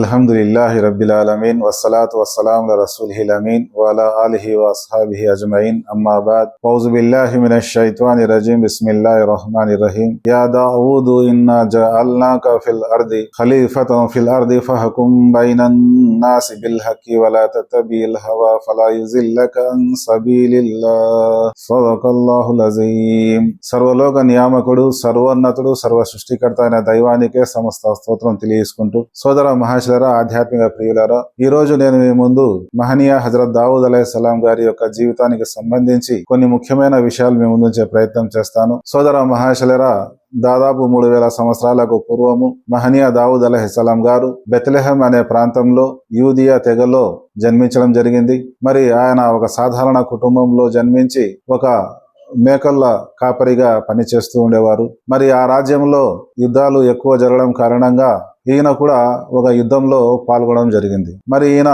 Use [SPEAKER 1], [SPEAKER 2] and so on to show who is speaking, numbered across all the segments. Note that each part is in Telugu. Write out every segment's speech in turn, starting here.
[SPEAKER 1] الحمد لله رب العالمين والصلاة والسلام على رسوله الأمين وعلى آله وأصحابه أجمعين أما بعد أعوذ بالله من الشيطان الرجيم بسم الله الرحمن الرحيم يا داود إنا جعلناك في الأرض خليفة في الأرض فحكم بين الناس بالحق ولا تتبع الهوى فلا يزلك عن سبيل الله صدق الله العظيم సర్వలోక నియామకుడు సర్వోన్నతుడు సర్వ సృష్టికర్త అయిన దైవానికే సమస్త స్తోత్రం తెలియజేసుకుంటూ సోదర మహాశులరా ఆధ్యాత్మిక ప్రియులారా ఈ రోజు నేను మీ ముందు మహనీయ హజరత్ దావూద్ అలై సలాం గారి యొక్క జీవితానికి సంబంధించి కొన్ని ముఖ్యమైన విషయాలు మీ ముందుంచే ప్రయత్నం చేస్తాను సోదర మహాశులరా దాదాపు మూడు వేల సంవత్సరాలకు పూర్వము మహనీయ దావుద్ అలహిస్సలాం గారు బెత్లెహం అనే ప్రాంతంలో యూదియా తెగలో జన్మించడం జరిగింది. మరి ఆయన ఒక సాధారణ కుటుంబంలో జన్మించి ఒక మేకల్ల కాపరిగా పనిచేస్తూ ఉండేవారు. మరి ఆ రాజ్యంలో యుద్ధాలు ఎక్కువ జరగడం కారణంగా ఈయన కూడా ఒక యుద్ధంలో పాల్గొనడం జరిగింది. మరి ఈయన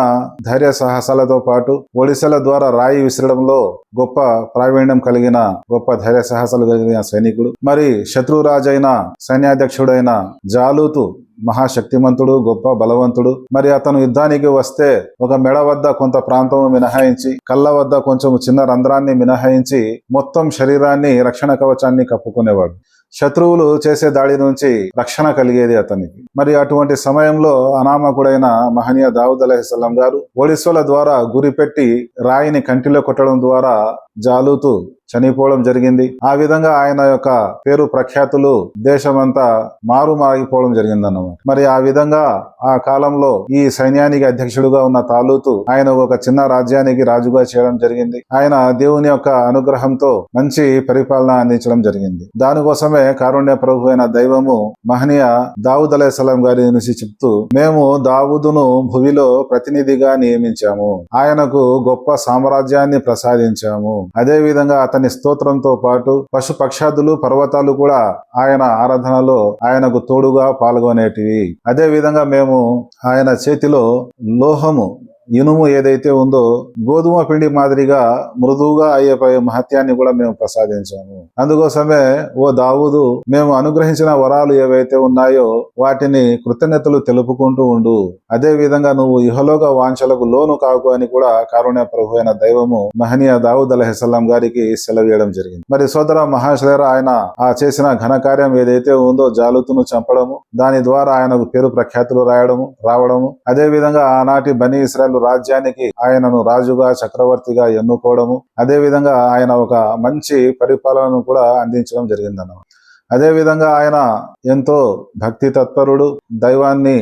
[SPEAKER 1] ధైర్య సాహసాలతో పాటు ఒడిశాల ద్వారా రాయి విసరడంలో గొప్ప ప్రావీణ్యం కలిగిన గొప్ప ధైర్య సాహసాలు కలిగిన సైనికుడు. మరి శత్రురాజైన సైన్యాధ్యక్షుడైన జాలూతు మహాశక్తిమంతుడు గొప్ప బలవంతుడు. మరి అతను యుద్ధానికి వస్తే ఒక మెడ వద్ద కొంత ప్రాంతం మినహాయించి కళ్ళ వద్ద కొంచెం చిన్న రంధ్రాన్ని మినహాయించి మొత్తం శరీరాన్ని రక్షణ కవచాన్ని కప్పుకునేవాడు. శత్రువులు చేసే దాడి నుంచి రక్షణ కలిగేది అతనికి. మరి అటువంటి సమయంలో అనామకుడైన మహనీయ దావుద్ అలహిస్లాం గారు ఒడిస్సుల ద్వారా గురిపెట్టి రాయిని కంటిలో కొట్టడం ద్వారా జాలూతు చనిపోవడం జరిగింది. ఆ విధంగా ఆయన యొక్క పేరు ప్రఖ్యాతులు దేశమంతా మారు మారిపోవడం జరిగింది అన్నమాట మరి ఆ విధంగా ఆ కాలంలో ఈ సైన్యానికి అధ్యక్షుడుగా ఉన్న తాలూతు ఆయన ఒక చిన్న రాజ్యానికి రాజుగా చేయడం జరిగింది. ఆయన దేవుని యొక్క అనుగ్రహంతో మంచి పరిపాలన అందించడం జరిగింది. దానికోసమే కారుణ్య ప్రభు అయిన దైవము మహనీయ దావుద్ అలై గారి నుంచి చెప్తూ మేము దావుదును భువిలో ప్రతినిధిగా నియమించాము. ఆయనకు గొప్ప సామ్రాజ్యాన్ని ప్రసాదించాము. అదే విధంగా అతని స్తోత్రంతో పాటు పశు పక్షాదులు పర్వతాలు కూడా ఆయన ఆరాధనలో ఆయనకు తోడుగా పాల్గొనేటివి. అదే విధంగా మేము ఆయన చేతిలో లోహము ఇనుము ఏదైతే ఉందో గోధుమ పిండి మాదిరిగా మృదువుగా అయ్యే మహత్యాన్ని కూడా మేము ప్రసాదించాము. అందుకోసమే ఓ దావుదు మేము అనుగ్రహించిన వరాలు ఏవైతే ఉన్నాయో వాటిని కృతజ్ఞతలు తెలుపుకుంటూ ఉండు. అదే విధంగా నువ్వు ఇహలోక వాంఛలకు లోను కాకు అని కూడా కారుణ్య ప్రభు అయిన దైవము మహనీయ దావుద్ అలహిస్లాం గారికి సెలవేయడం జరిగింది. మరి సోదర మహాశర ఆయన ఆ చేసిన ఘనకార్యం ఏదైతే ఉందో జాలుతును చంపడము దాని ద్వారా ఆయనకు పేరు ప్రఖ్యాతులు రాయడము రావడము. అదే విధంగా ఆనాటి బనీ ఇస్రాయల్ రాజ్యానికి ఆయనను రాజుగా చక్రవర్తిగా ఎన్నుకోవడము అదే విధంగా ఆయన ఒక మంచి పరిపాలనను కూడా అందించడం జరిగిందన్నమాట అదే విధంగా ఆయన ఎంతో భక్తి తత్పరుడు దైవాన్ని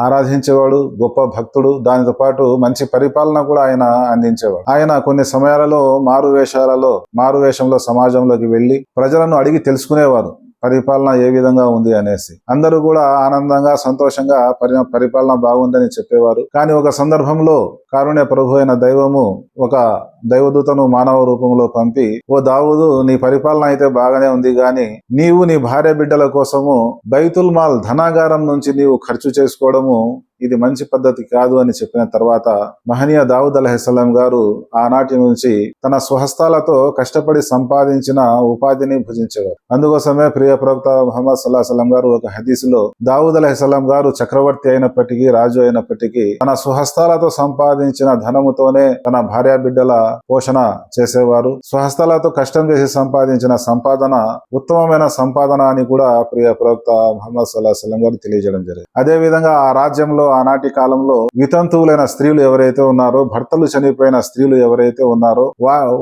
[SPEAKER 1] ఆరాధించేవాడు గొప్ప భక్తుడు దానితో పాటు మంచి పరిపాలన కూడా ఆయన అందించేవాడు. ఆయన కొన్ని సమయాలలో మారువేషాలలో మారువేషంలో మారు వేషంలో సమాజంలోకి వెళ్ళి ప్రజలను అడిగి తెలుసుకునేవారు. పరిపాలన ఏ విధంగా ఉంది అనేసి. అందరూ కూడా ఆనందంగా సంతోషంగా పరి పరిపాలన బాగుందని చెప్పేవారు. కానీ ఒక సందర్భంలో కారుణ్య ప్రభు అయిన దైవము ఒక దైవదూతను మానవ రూపంలో పంపి ఓ దావుదు నీ పరిపాలన అయితే బాగానే ఉంది గాని నీవు నీ భార్య బిడ్డల కోసము బైతుల్ మాల్ ధనాగారం నుంచి నీవు ఖర్చు చేసుకోవడము ఇది మంచి పద్ధతి కాదు అని చెప్పిన తర్వాత మహనీయ దావుద్ అలహిస్లాం గారు ఆనాటి నుంచి తన స్వహస్తాలతో కష్టపడి సంపాదించిన ఉపాధిని భుజించేవారు. అందుకోసమే ప్రియ ప్రవక్త మహమ్మద్ సల్లాహ్ సలం గారు ఒక హదీసులో దావుద్ అలహిస్లాం గారు చక్రవర్తి అయినప్పటికీ రాజు అయినప్పటికీ తన స్వహస్తాలతో సంపాదించిన ధనముతోనే తన భార్య బిడ్డల పోషణ చేసేవారు. స్వహస్తాలతో కష్టం చేసి సంపాదించిన సంపాదన ఉత్తమమైన సంపాదన అని కూడా ప్రియ ప్రవక్త మహమ్మద్ సల్లాహ్ సలం గారు తెలియజేయడం జరిగింది. అదే విధంగా ఆ రాజ్యంలో ఆనాటి కాలంలో వితంతువులైన స్త్రీలు ఎవరైతే ఉన్నారో భర్తలు చనిపోయిన స్త్రీలు ఎవరైతే ఉన్నారో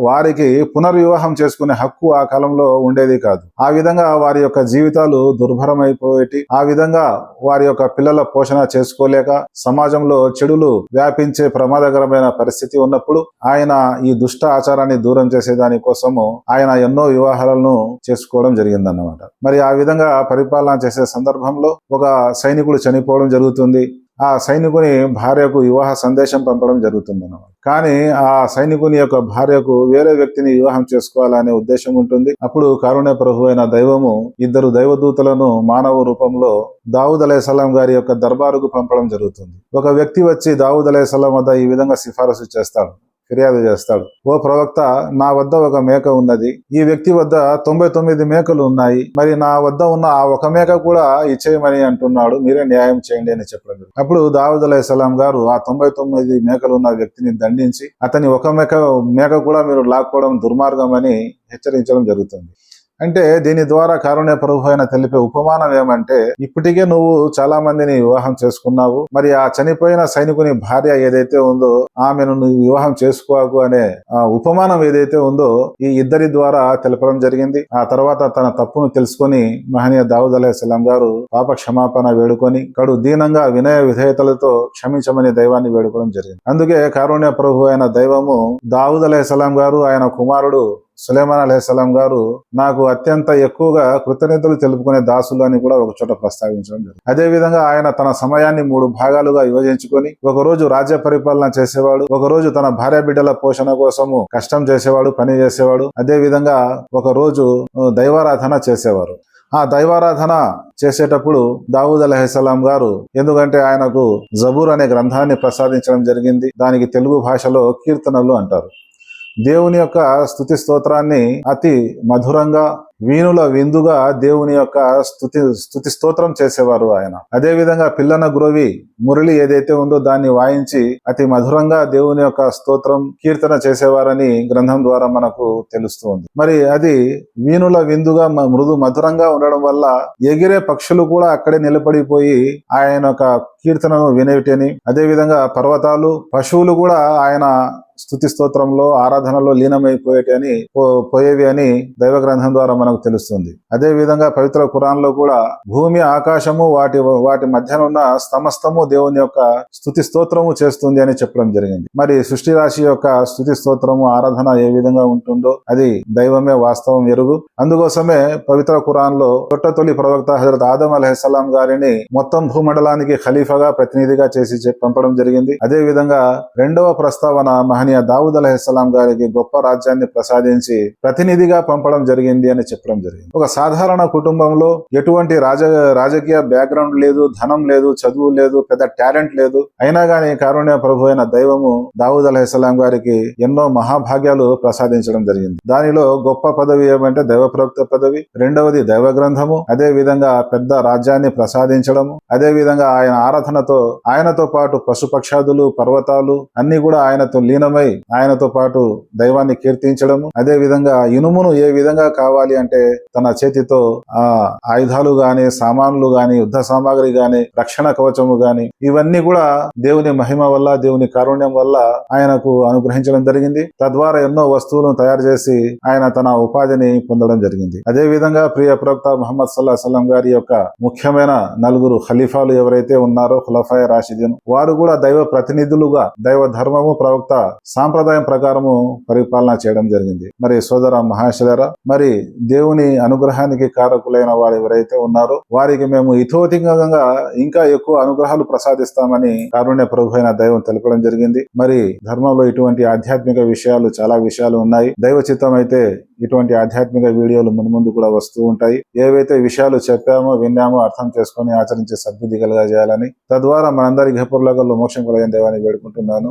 [SPEAKER 1] వారికి పునర్వివాహం చేసుకునే హక్కు ఆ కాలంలో ఉండేది కాదు. ఆ విధంగా వారి యొక్క జీవితాలు దుర్భరమైపోయేటి ఆ విధంగా వారి యొక్క పిల్లల పోషణ చేసుకోలేక సమాజంలో చెడులు వ్యాపించే ప్రమాదకరమైన పరిస్థితి ఉన్నప్పుడు ఆయన ఈ దుష్ట ఆచారాన్ని దూరం చేసేదాని కోసము ఆయన ఎన్నో వివాహాలను చేసుకోవడం జరిగిందన్నమాట. మరి ఆ విధంగా పరిపాలన చేసే సందర్భంలో ఒక సైనికుడు చనిపోవడం జరుగుతుంది. ఆ సైనికుని భార్యకు వివాహ సందేశం పంపడం జరుగుతుంది అన్నమాట కానీ ఆ సైనికుని యొక్క భార్యకు వేరే వ్యక్తిని వివాహం చేసుకోవాలనే ఉద్దేశం ఉంటుంది. అప్పుడు కారుణ్య ప్రభు అయిన దైవము ఇద్దరు దైవదూతలను మానవ రూపంలో దావుద్ అలై సలాం గారి యొక్క దర్బారుకు పంపడం జరుగుతుంది. ఒక వ్యక్తి వచ్చి దావుద్ అలై సలాం వద్ద ఈ విధంగా సిఫారసు చేస్తాడు. ఫిర్యాదు చేస్తాడు. ఓ ప్రవక్త నా వద్ద ఒక మేక ఉన్నది. ఈ వ్యక్తి వద్ద తొంభై తొమ్మిది మేకలు ఉన్నాయి. మరి నా వద్ద ఉన్న ఆ ఒక మేక కూడా ఇచ్చేయమని అంటున్నాడు. మీరే న్యాయం చేయండి అని చెప్పడం. అప్పుడు అప్పుడు దావుద్ సలాం గారు ఆ తొంభై తొమ్మిది మేకలు ఉన్న వ్యక్తిని దండించి అతని ఒక మేక మేక కూడా మీరు లాక్కోవడం దుర్మార్గం అని హెచ్చరించడం జరుగుతుంది. అంటే దీని ద్వారా కారుణ్య ప్రభు అయిన తెలిపే ఉపమానం ఏమంటే ఇప్పటికే నువ్వు చాలా మందిని వివాహం చేసుకున్నావు మరి ఆ చనిపోయిన సైనికుని భార్య ఏదైతే ఉందో ఆమెను నువ్వు వివాహం చేసుకోకు అనే ఆ ఉపమానం ఏదైతే ఉందో ఈ ఇద్దరి ద్వారా తెలపడం జరిగింది. ఆ తర్వాత తన తప్పును తెలుసుకొని మహనీయ దావుద్ అలహిస్లాం గారు పాప క్షమాపణ వేడుకొని కడు దీనంగా వినయ విధేయతలతో క్షమించమని దైవాన్ని వేడుకోవడం జరిగింది. అందుకే కారుణ్య ప్రభు అయిన దైవము దావుద్ అలహిస్లాం గారు ఆయన కుమారుడు సులేమాన్ అలైహిస్సలాం గారు నాకు అత్యంత ఎక్కువగా కృతజ్ఞతలు తెలుపుకునే దాసులు అని కూడా ఒక చోట ప్రస్తావించడం జరిగింది. అదేవిధంగా ఆయన తన సమయాన్ని మూడు భాగాలుగా విభజించుకొని ఒక రోజు రాజ్య పరిపాలన చేసేవాడు ఒక రోజు తన భార్య బిడ్డల పోషణ కోసము కష్టం చేసేవాడు పని చేసేవాడు అదే విధంగా ఒక రోజు దైవారాధన చేసేవారు. ఆ దైవారాధన చేసేటప్పుడు దావూద్ అలహిస్సలాం గారు ఎందుకంటే ఆయనకు జబూర్ అనే గ్రంథాన్ని ప్రసాదించడం జరిగింది దానికి తెలుగు భాషలో కీర్తనలు అంటారు. దేవుని యొక్క స్థుతి స్తోత్రాన్ని అతి మధురంగా వీణుల విందుగా దేవుని యొక్క స్థుతి స్థుతి స్తోత్రం చేసేవారు ఆయన. అదే విధంగా పిల్లన గురవి మురళి ఏదైతే ఉందో దాన్ని వాయించి అతి మధురంగా దేవుని యొక్క స్తోత్రం కీర్తన చేసేవారని గ్రంథం ద్వారా మనకు తెలుస్తుంది. మరి అది వీణుల విందుగా మ- మృదు మధురంగా ఉండడం వల్ల ఎగిరే పక్షులు కూడా అక్కడే నిలబడిపోయి ఆయన యొక్క కీర్తనను వినేటని అదే విధంగా పర్వతాలు పశువులు కూడా ఆయన స్థుతి స్తోత్రంలో ఆరాధనలో లీనమైపోయేటి అని పో- పోయేవి అని దైవ గ్రంథం ద్వారా మనకు తెలుస్తుంది. అదే విధంగా పవిత్ర ఖురాన్లో కూడా భూమి ఆకాశము వాటి వాటి మధ్యన ఉన్న సమస్తము దేవుని యొక్క స్థుతి స్తోత్రము చేస్తుంది అని చెప్పడం జరిగింది. మరి సృష్టి రాశి యొక్క స్థుతి స్తోత్రము ఆరాధన ఏ విధంగా ఉంటుందో అది దైవమే వాస్తవం ఎరుగు. అందుకోసమే పవిత్ర ఖురాన్లో తొట్ట తొలి ప్రవక్త హజరత్ ఆదం అలహిస్లాం గారిని మొత్తం భూమండలానికి ఖలీఫాగా ప్రతినిధిగా చేసి పంపడం జరిగింది. అదే విధంగా రెండవ ప్రస్తావన మహనీయ దావుద్ అలహిస్లాం గారికి గొప్ప రాజ్యాన్ని ప్రసాదించి ప్రతినిధిగా పంపడం జరిగింది అని చెప్పడం జరిగింది. ఒక సాధారణ కుటుంబంలో ఎటువంటి రాజ రాజకీయ బ్యాక్గ్రౌండ్ లేదు ధనం లేదు చదువు లేదు పెద్ద టాలెంట్ లేదు. అయినా గానీ కారుణ్య ప్రభు అయిన దైవము దావుద్ అలహిస్లాం గారికి ఎన్నో మహాభాగ్యాలు ప్రసాదించడం జరిగింది. దానిలో గొప్ప పదవి ఏమంటే దైవ ప్రవక్త పదవి రెండవది దైవ గ్రంథము అదే విధంగా పెద్ద రాజ్యాన్ని ప్రసాదించడము అదే విధంగా ఆయన ఆరాధనతో ఆయనతో పాటు పశుపక్షాదులు పర్వతాలు అన్ని కూడా ఆయనతో లీనమై ఆయనతో పాటు దైవాన్ని కీర్తించడము అదే విధంగా ఇనుమును ఏ విధంగా కావాలి అంటే తన చేతితో ఆ ఆయుధాలు గాని సామాన్లు గాని యుద్ధ సామాగ్రి గాని రక్షణ కవచము గాని ఇవన్నీ కూడా దేవుని మహిమ వల్ల దేవుని కారుణ్యం వల్ల ఆయనకు అనుగ్రహించడం జరిగింది. తద్వారా ఎన్నో వస్తువులను తయారు చేసి ఆయన తన ఉపాధిని పొందడం జరిగింది. అదే విధంగా ప్రియ ప్రవక్త మహమ్మద్ సల్లా సలం గారి యొక్క ముఖ్యమైన నలుగురు ఖలీఫాలు ఎవరైతే ఉన్నారో ఖులఫాయ రాషిదీన్ వారు కూడా దైవ ప్రతినిధులుగా దైవ ధర్మము ప్రవక్త సాంప్రదాయం ప్రకారము పరిపాలన చేయడం జరిగింది. మరి సోదర మహాశలరా మరి దేవుని అనుగ్రహానికి కారకులైన వారు ఎవరైతే ఉన్నారో వారికి మేము ఇథోతికంగా ఇంకా ఎక్కువ అనుగ్రహాలు ప్రసాదిస్తామని కారుణ్య ప్రభు అయిన దైవం తెలపడం జరిగింది. మరి ధర్మంలో ఇటువంటి ఆధ్యాత్మిక విషయాలు చాలా విషయాలు ఉన్నాయి. దైవ చిత్తం అయితే ఇటువంటి ఆధ్యాత్మిక వీడియోలు మున్ముందు కూడా వస్తూ ఉంటాయి. ఏవైతే విషయాలు చెప్పామో విన్నామో అర్థం చేసుకొని ఆచరించే సద్బుద్ధి కలగజేయాలని తద్వారా మనందరి ఘపర్లగల్లో మోక్షం కలిగిన దేవాన్ని వేడుకుంటున్నాను.